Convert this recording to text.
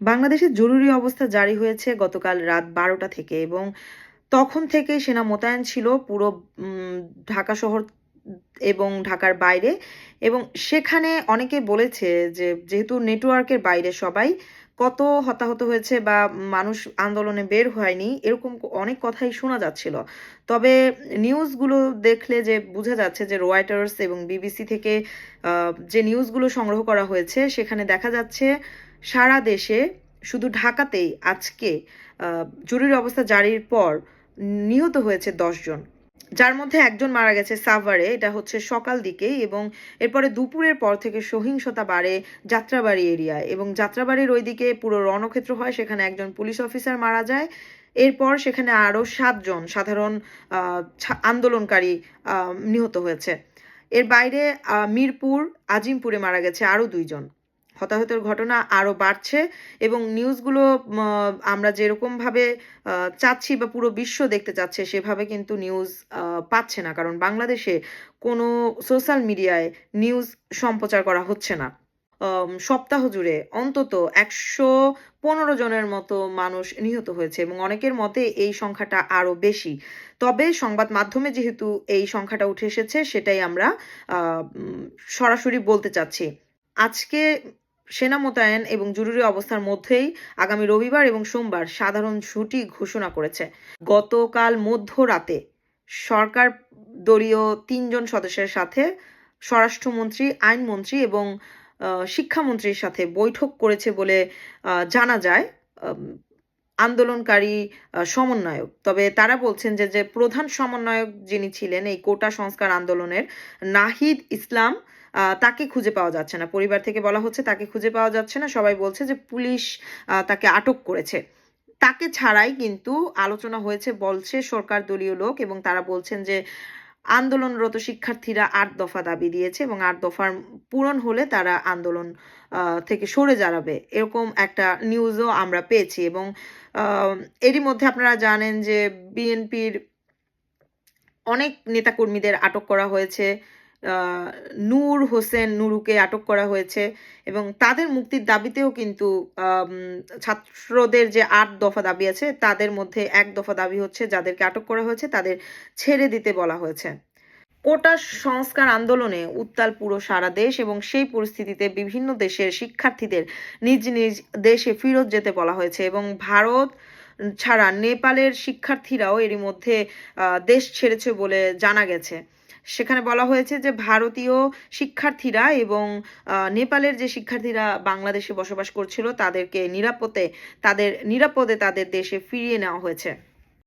বাংলাদেশে জরুরি অবস্থা জারি হয়েছে গতকাল রাত বারোটা থেকে এবং তখন থেকে সেনা মোতায়েন ছিল পুরো ঢাকা শহর এবং ঢাকার বাইরে এবং সেখানে অনেকে বলেছে যে যেহেতু নেটওয়ার্কের বাইরে সবাই কত হতাহত হয়েছে বা মানুষ আন্দোলনে বের হয়নি, এরকম অনেক কথাই শোনা যাচ্ছিল। তবে নিউজগুলো দেখলে যে বোঝা যাচ্ছে যে রয়টার্স এবং বিবিসি থেকে যে নিউজগুলো সংগ্রহ করা হয়েছে সেখানে দেখা যাচ্ছে সারা দেশে, শুধু ঢাকাতেই আজকে জরুরি অবস্থা জারির পর নিহত হয়েছে জন। যার মধ্যে একজন মারা গেছে সাভারে, এটা হচ্ছে সকাল দিকে এবং এরপরে দুপুরের পর থেকে সহিংসতা বাড়ে যাত্রাবাড়ি এরিয়ায় এবং যাত্রাবাড়ির ওইদিকে পুরো রণক্ষেত্র হয়, সেখানে একজন পুলিশ অফিসার মারা যায়। এরপর সেখানে আরও সাতজন সাধারণ আন্দোলনকারী নিহত হয়েছে। এর বাইরে মিরপুর, আজিমপুরে মারা গেছে আরও দুইজন হতাহতের ঘটনা আরও বাড়ছে এবং নিউজগুলো আমরা যেরকমভাবে চাচ্ছি বা পুরো বিশ্ব দেখতে চাচ্ছে, সেভাবে কিন্তু নিউজ পাচ্ছে না। কারণ বাংলাদেশে কোনো সোশ্যাল মিডিয়ায় নিউজ সম্প্রচার করা হচ্ছে না। সপ্তাহ জুড়ে অন্তত একশো পনেরো জনের মতো মানুষ নিহত হয়েছে এবং অনেকের মতে এই সংখ্যাটা আরও বেশি। তবে সংবাদ মাধ্যমে যেহেতু এই সংখ্যাটা উঠে এসেছে, সেটাই আমরা সরাসরি বলতে চাচ্ছি। আজকে সেনা মোতায়েন এবং জরুরি অবস্থার মধ্যেই আগামী রবিবার এবং সোমবার সাধারণ ছুটি ঘোষণা করেছে। গতকাল মধ্যরাতে সরকার দলীয় তিনজন সদস্যের সাথে স্বরাষ্ট্রমন্ত্রী, আইনমন্ত্রী এবং শিক্ষামন্ত্রীর সাথে বৈঠক করেছে বলে জানা যায়। আন্দোলনকারী সমন্বয়ক। তবে তারা বলছেন যে যে প্রধান সমন্বয়ক যিনি ছিলেন এই কোটা সংস্কার আন্দোলনের নাহিদ ইসলাম তাকে খুঁজে পাওয়া যাচ্ছে না। পরিবার থেকে বলা হচ্ছে তাকে খুঁজে পাওয়া যাচ্ছে না। সবাই বলছে যে পুলিশ তাকে আটক করেছে। তাকে ছাড়াই কিন্তু আলোচনা হয়েছে, বলছে সরকার দলীয় লোক এবং তারা বলছেন যে আন্দোলনরত শিক্ষার্থীরা আট দফা দাবি দিয়েছে এবং আট দফার পূরণ হলে তারা আন্দোলন থেকে সরে দাঁড়াবে। এরকম একটা নিউজও আমরা পেয়েছি এবং এরই মধ্যে আপনারা জানেন যে বিএনপির অনেক নেতাকর্মীদের আটক করা হয়েছে। নূর হোসেন নুরুকে আটক করা হয়েছে এবং তাদের মুক্তির দাবিতেও কিন্তু ছাত্রদের যে আট দফা দাবি আছে, তাদের মধ্যে এক দফা দাবি হচ্ছে যাদেরকে আটক করা হয়েছে, তাদের ছেড়ে দিতে বলা হয়েছে। কোটা সংস্কার আন্দোলনে উত্তাল পুরো সারা দেশ এবং সেই পরিস্থিতিতে বিভিন্ন দেশের শিক্ষার্থীদের নিজ নিজ দেশে ফেরত যেতে বলা হয়েছে এবং ভারত ছাড়া নেপালের শিক্ষার্থীরাও এরই মধ্যে দেশ ছেড়েছে বলে জানা গেছে। সেখানে বলা হয়েছে যে ভারতীয় শিক্ষার্থীরা এবং নেপালের যে শিক্ষার্থীরা বাংলাদেশে বসবাস করছিল তাদেরকে নিরাপদে, তাদের নিরাপদে তাদের দেশে ফিরিয়ে নেওয়া হয়েছে।